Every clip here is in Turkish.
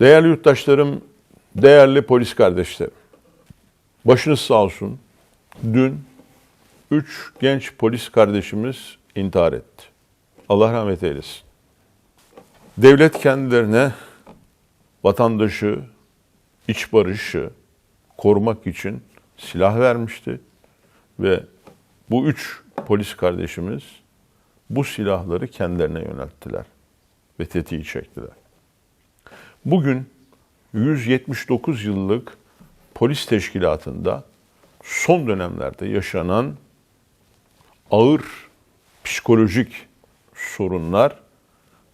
Değerli yurttaşlarım, değerli polis kardeşlerim. Başınız sağ olsun. Dün üç genç polis kardeşimiz intihar etti. Allah rahmet eylesin. Devlet kendilerine vatandaşı, iç barışı korumak için silah vermişti ve bu üç polis kardeşimiz bu silahları kendilerine yönelttiler ve tetiği çektiler. Bugün 179 yıllık polis teşkilatında son dönemlerde yaşanan ağır psikolojik sorunlar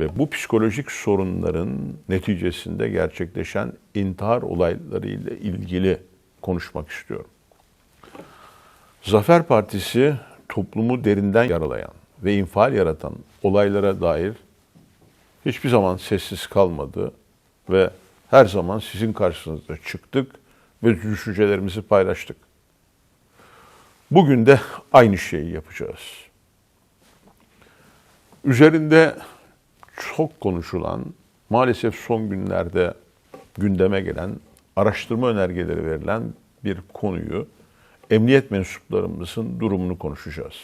ve bu psikolojik sorunların neticesinde gerçekleşen intihar olayları ile ilgili konuşmak istiyorum. Zafer Partisi toplumu derinden yaralayan ve infial yaratan olaylara dair hiçbir zaman sessiz kalmadı ve her zaman sizin karşınızda çıktık ve düşüncelerimizi paylaştık. Bugün de aynı şeyi yapacağız. Üzerinde çok konuşulan, maalesef son günlerde gündeme gelen, araştırma önergeleri verilen bir konuyu emniyet mensuplarımızın durumunu konuşacağız.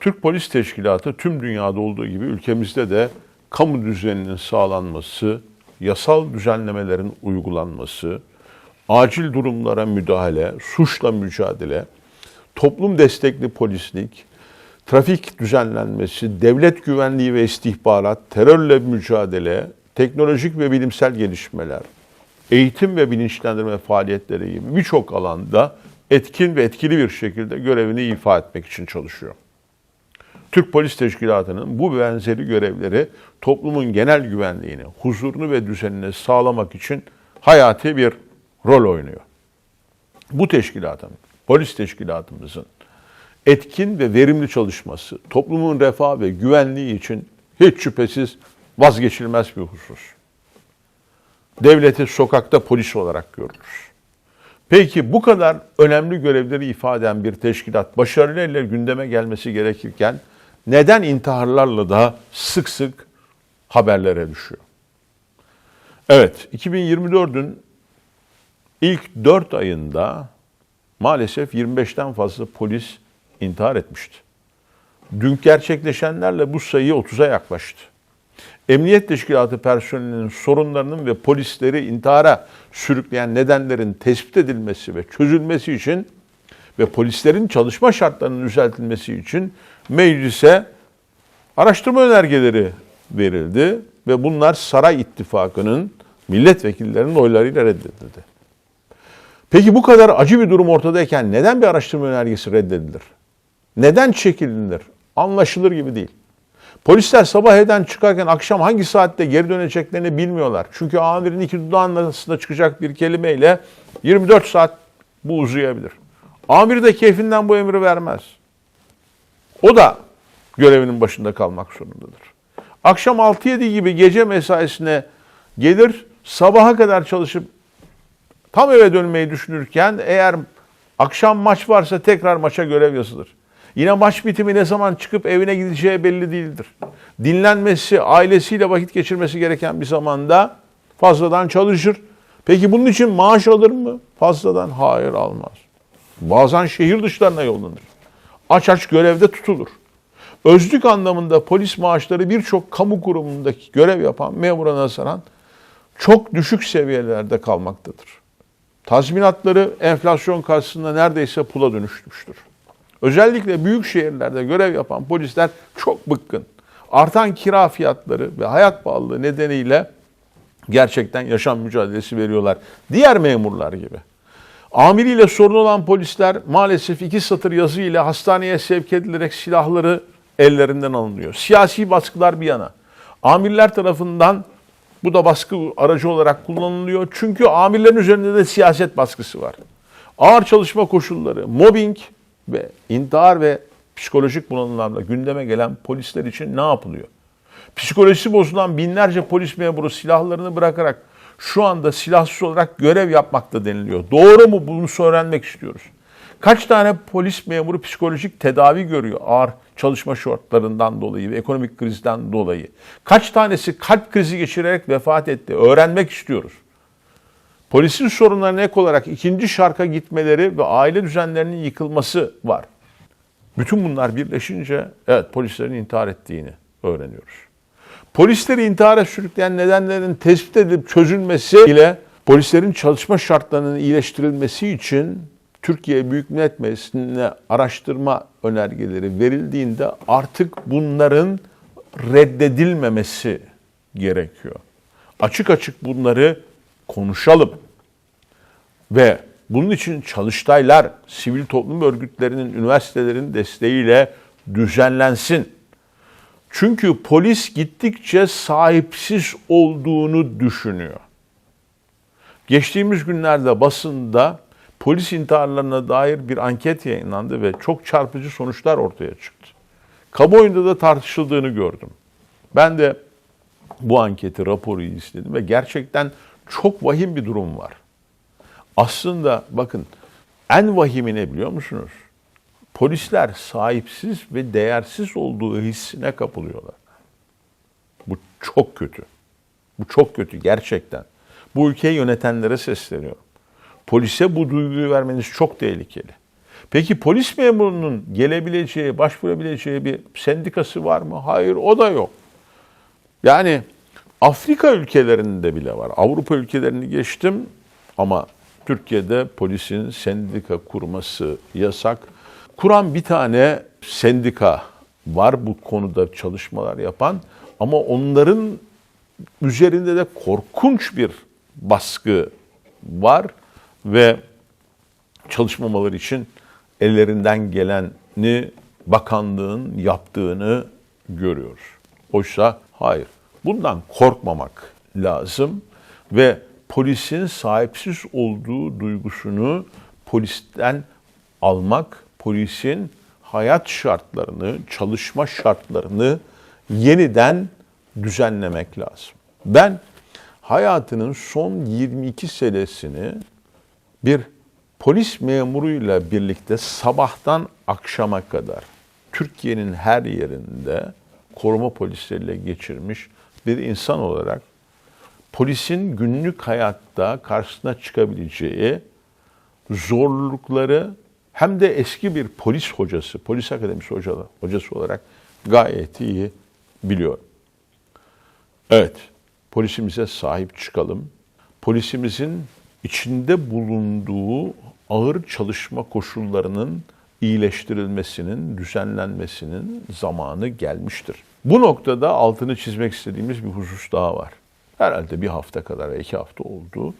Türk Polis Teşkilatı tüm dünyada olduğu gibi ülkemizde de kamu düzeninin sağlanması, yasal düzenlemelerin uygulanması, acil durumlara müdahale, suçla mücadele, toplum destekli polislik, trafik düzenlenmesi, devlet güvenliği ve istihbarat, terörle mücadele, teknolojik ve bilimsel gelişmeler, eğitim ve bilinçlendirme faaliyetleri gibi birçok alanda etkin ve etkili bir şekilde görevini ifa etmek için çalışıyor. Türk Polis Teşkilatı'nın bu benzeri görevleri toplumun genel güvenliğini, huzurunu ve düzenini sağlamak için hayati bir rol oynuyor. Bu teşkilatın, polis teşkilatımızın etkin ve verimli çalışması toplumun refah ve güvenliği için hiç şüphesiz vazgeçilmez bir husus. Devleti sokakta polis olarak görürüz. Peki bu kadar önemli görevleri ifade eden bir teşkilat başarıyla gündeme gelmesi gerekirken neden intiharlarla daha sık sık haberlere düşüyor? Evet, 2024'ün ilk 4 ayında maalesef 25'ten fazla polis intihar etmişti. Dün gerçekleşenlerle bu sayı 30'a yaklaştı. Emniyet Teşkilatı personelinin sorunlarının ve polisleri intihara sürükleyen nedenlerin tespit edilmesi ve çözülmesi için ve polislerin çalışma şartlarının düzeltilmesi için meclise araştırma önergeleri verildi ve bunlar Saray İttifakı'nın milletvekillerinin oylarıyla reddedildi. Peki bu kadar acı bir durum ortadayken neden bir araştırma önergesi reddedilir? Neden çekilir? Anlaşılır gibi değil. Polisler sabah evden çıkarken akşam hangi saatte geri döneceklerini bilmiyorlar. Çünkü amirin iki dudağının arasında çıkacak bir kelimeyle 24 saat bu uzayabilir. Amir de keyfinden bu emri vermez. O da görevinin başında kalmak zorundadır. Akşam 6-7 gibi gece mesaisine gelir, sabaha kadar çalışıp tam eve dönmeyi düşünürken eğer akşam maç varsa tekrar maça görev yazılır. Yine maç bitimi ne zaman çıkıp evine gideceği belli değildir. Dinlenmesi, ailesiyle vakit geçirmesi gereken bir zamanda fazladan çalışır. Peki bunun için maaş alır mı? Fazladan hayır almaz. Bazen şehir dışlarına yollanır. Aç aç görevde tutulur. Özlük anlamında polis maaşları birçok kamu kurumundaki görev yapan memura nazaran çok düşük seviyelerde kalmaktadır. Tazminatları enflasyon karşısında neredeyse pula dönüşmüştür. Özellikle büyük şehirlerde görev yapan polisler çok bıkkın. Artan kira fiyatları ve hayat pahalılığı nedeniyle gerçekten yaşam mücadelesi veriyorlar. Diğer memurlar gibi. Amiriyle sorun olan polisler maalesef iki satır yazı ile hastaneye sevk edilerek silahları ellerinden alınıyor. Siyasi baskılar bir yana. Amirler tarafından bu da baskı aracı olarak kullanılıyor. Çünkü amirlerin üzerinde de siyaset baskısı var. Ağır çalışma koşulları, mobbing ve intihar ve psikolojik bunalımlarla gündeme gelen polisler için ne yapılıyor? Psikolojisi bozulan binlerce polis memuru silahlarını bırakarak şu anda silahsız olarak görev yapmakta deniliyor. Doğru mu bunu öğrenmek istiyoruz. Kaç tane polis memuru psikolojik tedavi görüyor ağır çalışma şartlarından dolayı ve ekonomik krizden dolayı? Kaç tanesi kalp krizi geçirerek vefat etti? Öğrenmek istiyoruz. Polisin sorunlarına ek olarak ikinci şarka gitmeleri ve aile düzenlerinin yıkılması var. Bütün bunlar birleşince evet polislerin intihar ettiğini öğreniyoruz. Polisleri intihara sürükleyen nedenlerin tespit edilip çözülmesi ile polislerin çalışma şartlarının iyileştirilmesi için Türkiye Büyük Millet Meclisi'ne araştırma önergeleri verildiğinde artık bunların reddedilmemesi gerekiyor. Açık açık bunları konuşalım. Ve bunun için çalıştaylar, sivil toplum örgütlerinin, üniversitelerin desteğiyle düzenlensin. Çünkü polis gittikçe sahipsiz olduğunu düşünüyor. Geçtiğimiz günlerde basında polis intiharlarına dair bir anket yayınlandı ve çok çarpıcı sonuçlar ortaya çıktı. Kamuoyunda da tartışıldığını gördüm. Ben de bu anketi, raporu izledim ve gerçekten çok vahim bir durum var. Aslında bakın en vahimi ne biliyor musunuz? Polisler sahipsiz ve değersiz olduğu hissine kapılıyorlar. Bu çok kötü. Bu çok kötü gerçekten. Bu ülkeyi yönetenlere sesleniyorum. Polise bu duyguyu vermeniz çok tehlikeli. Peki polis memurunun gelebileceği, başvurabileceği bir sendikası var mı? Hayır, o da yok. Yani Afrika ülkelerinde bile var. Avrupa ülkelerini geçtim ama Türkiye'de polisin sendika kurması yasak. Kuran bir tane sendika var bu konuda çalışmalar yapan ama onların üzerinde de korkunç bir baskı var ve çalışmamaları için ellerinden geleni bakanlığın yaptığını görüyoruz. Oysa hayır. Bundan korkmamak lazım ve polisin sahipsiz olduğu duygusunu polisten almak, polisin hayat şartlarını, çalışma şartlarını yeniden düzenlemek lazım. Ben hayatının son 22 senesini bir polis memuruyla birlikte sabahtan akşama kadar Türkiye'nin her yerinde koruma polisleriyle geçirmiş bir insan olarak polisin günlük hayatta karşısına çıkabileceği zorlukları hem de eski bir polis hocası, polis akademisi hocası, hocası olarak gayet iyi biliyorum. Evet, polisimize sahip çıkalım. Polisimizin içinde bulunduğu ağır çalışma koşullarının iyileştirilmesinin, düzenlenmesinin zamanı gelmiştir. Bu noktada altını çizmek istediğimiz bir husus daha var. Herhalde bir hafta kadar, iki hafta oldu.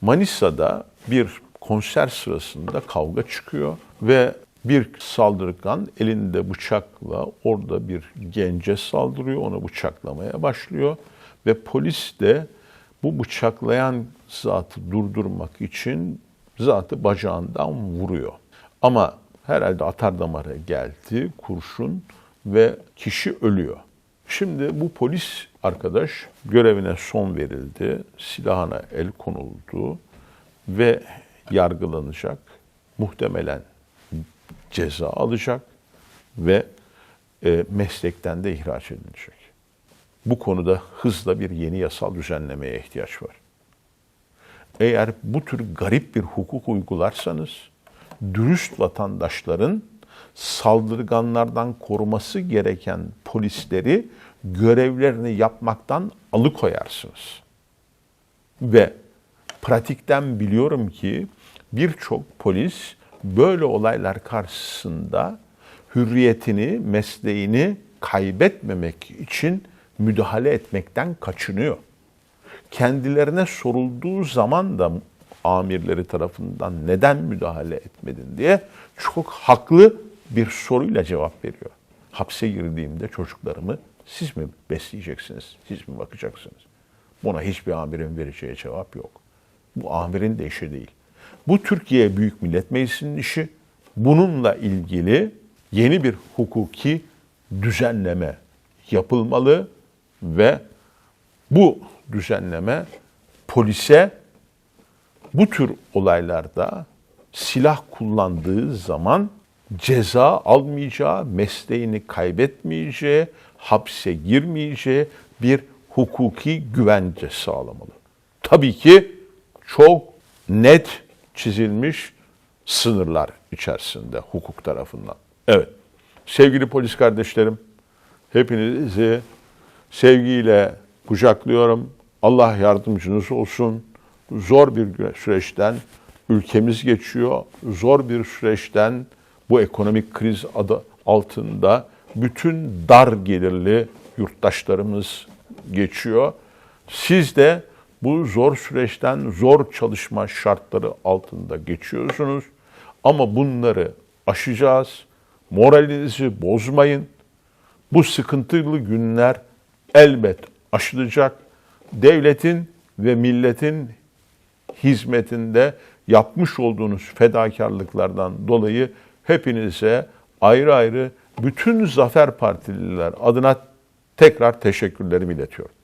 Manisa'da bir konser sırasında kavga çıkıyor ve bir saldırgan elinde bıçakla orada bir gence saldırıyor, onu bıçaklamaya başlıyor ve polis de bu bıçaklayan zatı durdurmak için zatı bacağından vuruyor. Ama herhalde atar damara geldi kurşun ve kişi ölüyor. Şimdi bu polis arkadaş görevine son verildi, silahına el konuldu ve yargılanacak. Muhtemelen ceza alacak ve e, meslekten de ihraç edilecek. Bu konuda hızla bir yeni yasal düzenlemeye ihtiyaç var. Eğer bu tür garip bir hukuk uygularsanız, dürüst vatandaşların saldırganlardan koruması gereken polisleri görevlerini yapmaktan alıkoyarsınız. Ve pratikten biliyorum ki birçok polis böyle olaylar karşısında hürriyetini, mesleğini kaybetmemek için müdahale etmekten kaçınıyor. Kendilerine sorulduğu zaman da amirleri tarafından neden müdahale etmedin diye çok haklı bir soruyla cevap veriyor. Hapse girdiğimde çocuklarımı siz mi besleyeceksiniz, siz mi bakacaksınız? Buna hiçbir amirin vereceği cevap yok. Bu amirin de işi değil. Bu Türkiye Büyük Millet Meclisi'nin işi. Bununla ilgili yeni bir hukuki düzenleme yapılmalı ve bu düzenleme polise bu tür olaylarda silah kullandığı zaman ceza almayacağı, mesleğini kaybetmeyeceği, hapse girmeyeceği bir hukuki güvence sağlamalı. Tabii ki çok net çizilmiş sınırlar içerisinde hukuk tarafından. Evet. Sevgili polis kardeşlerim, hepinizi sevgiyle kucaklıyorum. Allah yardımcınız olsun. Zor bir süreçten ülkemiz geçiyor. Zor bir süreçten bu ekonomik kriz adı altında bütün dar gelirli yurttaşlarımız geçiyor. Siz de bu zor süreçten zor çalışma şartları altında geçiyorsunuz. Ama bunları aşacağız. Moralinizi bozmayın. Bu sıkıntılı günler elbet aşılacak. Devletin ve milletin hizmetinde yapmış olduğunuz fedakarlıklardan dolayı hepinize ayrı ayrı bütün Zafer Partililer adına tekrar teşekkürlerimi iletiyorum.